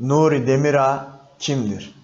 Nuri Demirağ kimdir?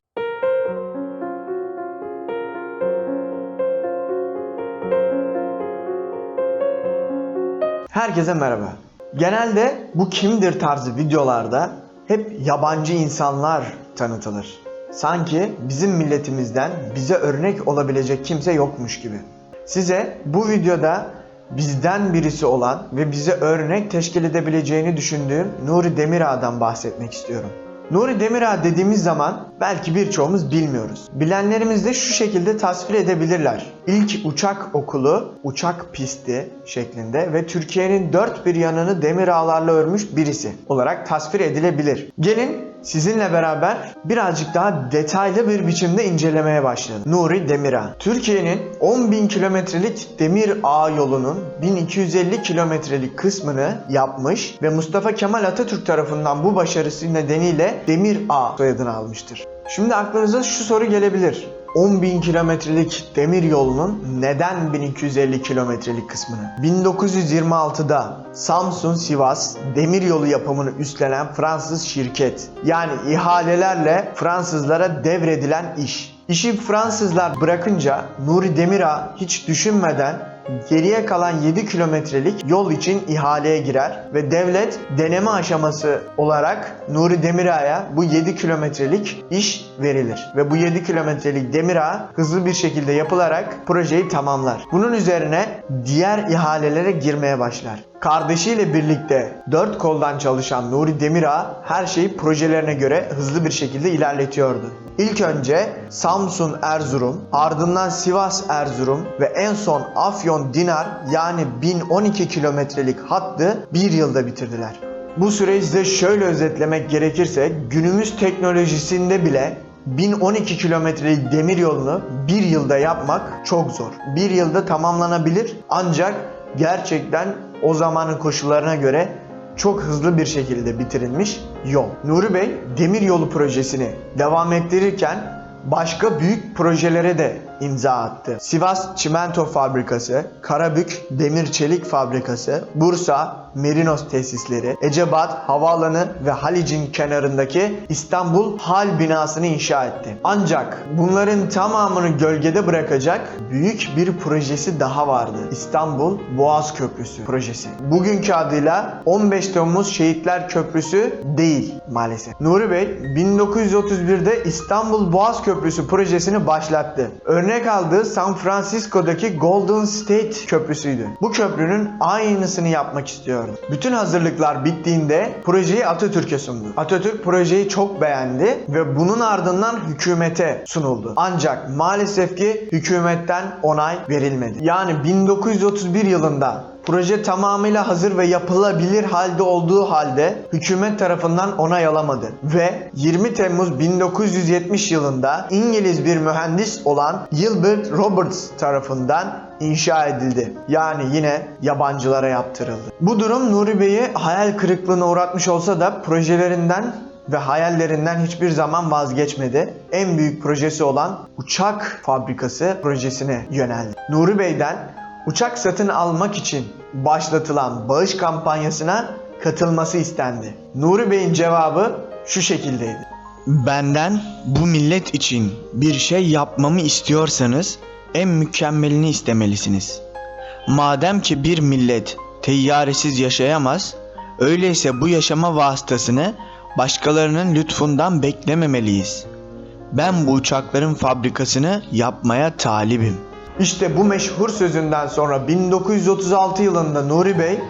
Herkese merhaba. Genelde bu kimdir tarzı videolarda hep yabancı insanlar tanıtılır. Sanki bizim milletimizden bize örnek olabilecek kimse yokmuş gibi. Size bu videoda bizden birisi olan ve bize örnek teşkil edebileceğini düşündüğüm Nuri Demirağ'dan bahsetmek istiyorum. Nuri Demirağ dediğimiz zaman belki birçoğumuz bilmiyoruz. Bilenlerimiz de şu şekilde tasvir edebilirler. İlk uçak okulu, uçak pisti şeklinde ve Türkiye'nin dört bir yanını demir ağlarla örmüş birisi olarak tasvir edilebilir. Gelin sizinle beraber birazcık daha detaylı bir biçimde incelemeye başlayalım. Nuri Demirağ. Türkiye'nin 10.000 kilometrelik demir ağ yolunun 1250 kilometrelik kısmını yapmış ve Mustafa Kemal Atatürk tarafından bu başarısı nedeniyle Demir Ağ soyadını almıştır. Şimdi aklınıza şu soru gelebilir. 10.000 kilometrelik demir yolunun neden 1250 kilometrelik kısmını? 1926'da Samsun Sivas demir yolu yapımını üstlenen Fransız şirket yani ihalelerle Fransızlara devredilen iş. İşi Fransızlar bırakınca Nuri Demirağ hiç düşünmeden geriye kalan 7 kilometrelik yol için ihaleye girer ve devlet deneme aşaması olarak Nuri Demirağ'a bu 7 kilometrelik iş verilir. Ve bu 7 kilometrelik demir ağ hızlı bir şekilde yapılarak projeyi tamamlar. Bunun üzerine diğer ihalelere girmeye başlar. Kardeşiyle birlikte dört koldan çalışan Nuri Demirağ her şeyi projelerine göre hızlı bir şekilde ilerletiyordu. İlk önce Samsun Erzurum, ardından Sivas Erzurum ve en son Afyon Dinar yani 1012 kilometrelik hattı bir yılda bitirdiler. Bu süreyi size şöyle özetlemek gerekirse günümüz teknolojisinde bile 1012 kilometrelik demir yolunu bir yılda yapmak çok zor. Bir yılda tamamlanabilir ancak gerçekten o zamanın koşullarına göre çok hızlı bir şekilde bitirilmiş yol. Nuri Bey demir yolu projesini devam ettirirken başka büyük projelere de imza attı. Sivas Çimento Fabrikası, Karabük Demir Çelik Fabrikası, Bursa Merinos tesisleri, Ecebat Havaalanı ve Halic'in kenarındaki İstanbul Hal binasını inşa etti. Ancak bunların tamamını gölgede bırakacak büyük bir projesi daha vardı. İstanbul Boğaz Köprüsü projesi. Bugünkü adıyla 15 Temmuz Şehitler Köprüsü değil maalesef. Nuri Bey 1931'de İstanbul Boğaz Köprüsü projesini başlattı. Örnek aldığı San Francisco'daki Golden State Köprüsü'ydü. Bu köprünün aynısını yapmak istiyordu. Bütün hazırlıklar bittiğinde projeyi Atatürk'e sundu. Atatürk projeyi çok beğendi ve bunun ardından hükümete sunuldu. Ancak maalesef ki hükümetten onay verilmedi. Yani 1931 yılında Proje tamamıyla hazır ve yapılabilir halde olduğu halde hükümet tarafından onay alamadı ve 20 Temmuz 1970 yılında İngiliz bir mühendis olan Gilbert Roberts tarafından inşa edildi. Yani yine yabancılara yaptırıldı. Bu durum Nuri Bey'i hayal kırıklığına uğratmış olsa da projelerinden ve hayallerinden hiçbir zaman vazgeçmedi. En büyük projesi olan uçak fabrikası projesine yöneldi. Nuri Bey'den uçak satın almak için başlatılan bağış kampanyasına katılması istendi. Nuri Bey'in cevabı şu şekildeydi. Benden bu millet için bir şey yapmamı istiyorsanız en mükemmelini istemelisiniz. Madem ki bir millet teyyaresiz yaşayamaz, öyleyse bu yaşama vasıtasını başkalarının lütfundan beklememeliyiz. Ben bu uçakların fabrikasını yapmaya talibim. İşte bu meşhur sözünden sonra 1936 yılında Nuri Bey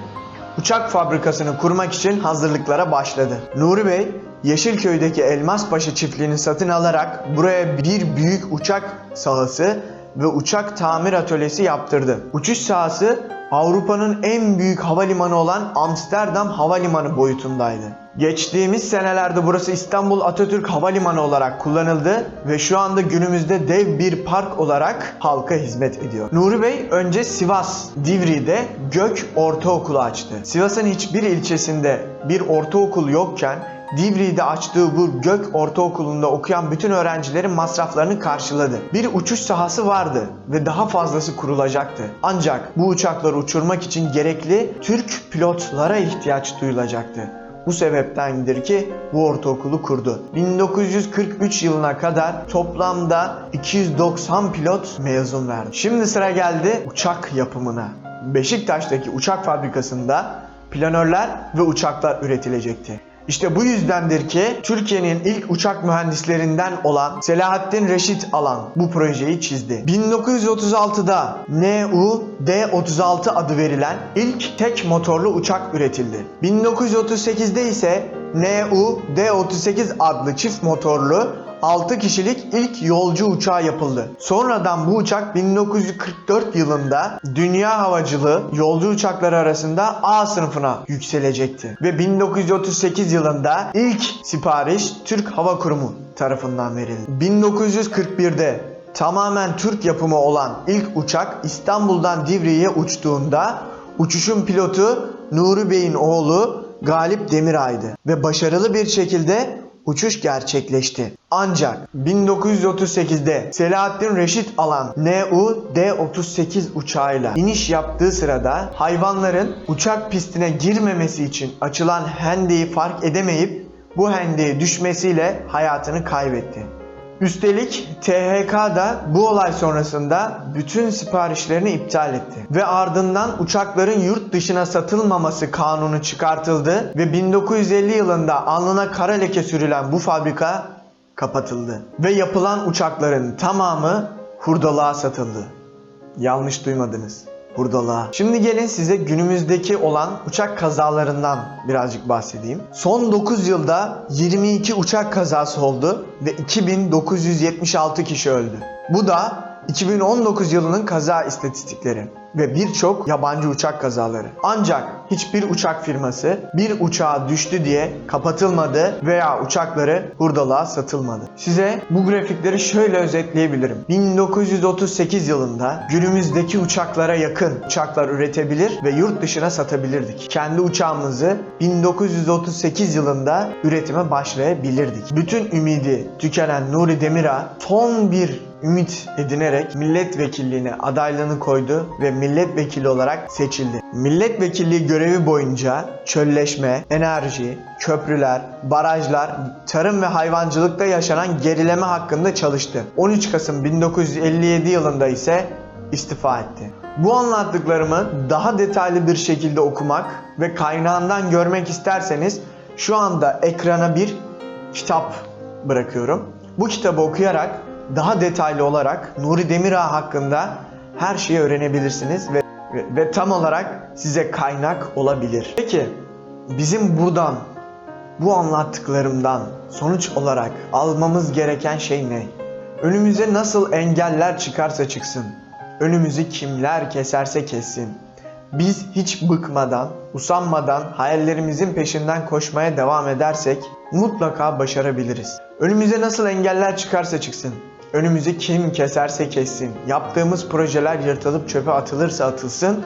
uçak fabrikasını kurmak için hazırlıklara başladı. Nuri Bey Yeşilköy'deki Elmaspaşa çiftliğini satın alarak buraya bir büyük uçak sahası ve uçak tamir atölyesi yaptırdı. Uçuş sahası Avrupa'nın en büyük havalimanı olan Amsterdam Havalimanı boyutundaydı. Geçtiğimiz senelerde burası İstanbul Atatürk Havalimanı olarak kullanıldı ve şu anda günümüzde dev bir park olarak halka hizmet ediyor. Nuri Bey önce Sivas Divri'de Gök Ortaokulu açtı. Sivas'ın hiçbir ilçesinde bir ortaokul yokken Divri'de açtığı bu Gök Ortaokulu'nda okuyan bütün öğrencilerin masraflarını karşıladı. Bir uçuş sahası vardı ve daha fazlası kurulacaktı. Ancak bu uçakları uçurmak için gerekli Türk pilotlara ihtiyaç duyulacaktı. Bu sebeptendir ki bu ortaokulu kurdu. 1943 yılına kadar toplamda 290 pilot mezun verdi. Şimdi sıra geldi uçak yapımına. Beşiktaş'taki uçak fabrikasında planörler ve uçaklar üretilecekti. İşte bu yüzdendir ki Türkiye'nin ilk uçak mühendislerinden olan Selahattin Reşit Alan bu projeyi çizdi. 1936'da NU-D36 adı verilen ilk tek motorlu uçak üretildi. 1938'de ise NU-D38 adlı çift motorlu 6 kişilik ilk yolcu uçağı yapıldı. Sonradan bu uçak 1944 yılında dünya havacılığı yolcu uçakları arasında A sınıfına yükselecekti. Ve 1938 yılında ilk sipariş Türk Hava Kurumu tarafından verildi. 1941'de tamamen Türk yapımı olan ilk uçak İstanbul'dan Divriğe uçtuğunda uçuşun pilotu Nuri Bey'in oğlu Galip Demiray'dı ve başarılı bir şekilde uçuş gerçekleşti. Ancak 1938'de Selahattin Reşit alan NU-D38 uçağıyla iniş yaptığı sırada hayvanların uçak pistine girmemesi için açılan hendeyi fark edemeyip bu hendeye düşmesiyle hayatını kaybetti. Üstelik THK da bu olay sonrasında bütün siparişlerini iptal etti. Ve ardından uçakların yurt dışına satılmaması kanunu çıkartıldı ve 1950 yılında alnına kara leke sürülen bu fabrika kapatıldı. Ve yapılan uçakların tamamı hurdalığa satıldı. Yanlış duymadınız. Hurdalığa. Şimdi gelin size günümüzdeki olan uçak kazalarından birazcık bahsedeyim. Son 9 yılda 22 uçak kazası oldu ve 2976 kişi öldü. Bu da 2019 yılının kaza istatistikleri ve birçok yabancı uçak kazaları. Ancak hiçbir uçak firması bir uçağa düştü diye kapatılmadı veya uçakları hurdalığa satılmadı. Size bu grafikleri şöyle özetleyebilirim. 1938 yılında günümüzdeki uçaklara yakın uçaklar üretebilir ve yurt dışına satabilirdik. Kendi uçağımızı 1938 yılında üretime başlayabilirdik. Bütün ümidi tükenen Nuri Demirağ son bir ümit edinerek milletvekilliğine adaylığını koydu ve milletvekili olarak seçildi. Milletvekilliği görevi boyunca çölleşme, enerji, köprüler, barajlar, tarım ve hayvancılıkta yaşanan gerileme hakkında çalıştı. 13 Kasım 1957 yılında ise istifa etti. Bu anlattıklarımı daha detaylı bir şekilde okumak ve kaynağından görmek isterseniz şu anda ekrana bir kitap bırakıyorum. Bu kitabı okuyarak daha detaylı olarak Nuri Demirağ hakkında her şeyi öğrenebilirsiniz ve, ve, tam olarak size kaynak olabilir. Peki bizim buradan bu anlattıklarımdan sonuç olarak almamız gereken şey ne? Önümüze nasıl engeller çıkarsa çıksın, önümüzü kimler keserse kessin. Biz hiç bıkmadan, usanmadan hayallerimizin peşinden koşmaya devam edersek mutlaka başarabiliriz. Önümüze nasıl engeller çıkarsa çıksın, önümüzü kim keserse kessin, yaptığımız projeler yırtılıp çöpe atılırsa atılsın,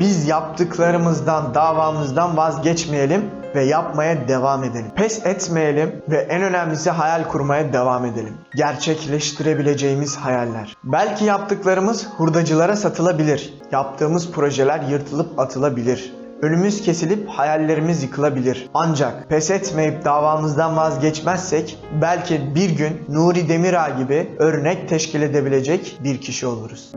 biz yaptıklarımızdan, davamızdan vazgeçmeyelim ve yapmaya devam edelim. Pes etmeyelim ve en önemlisi hayal kurmaya devam edelim. Gerçekleştirebileceğimiz hayaller. Belki yaptıklarımız hurdacılara satılabilir. Yaptığımız projeler yırtılıp atılabilir. Önümüz kesilip hayallerimiz yıkılabilir. Ancak pes etmeyip davamızdan vazgeçmezsek belki bir gün Nuri Demirağ gibi örnek teşkil edebilecek bir kişi oluruz.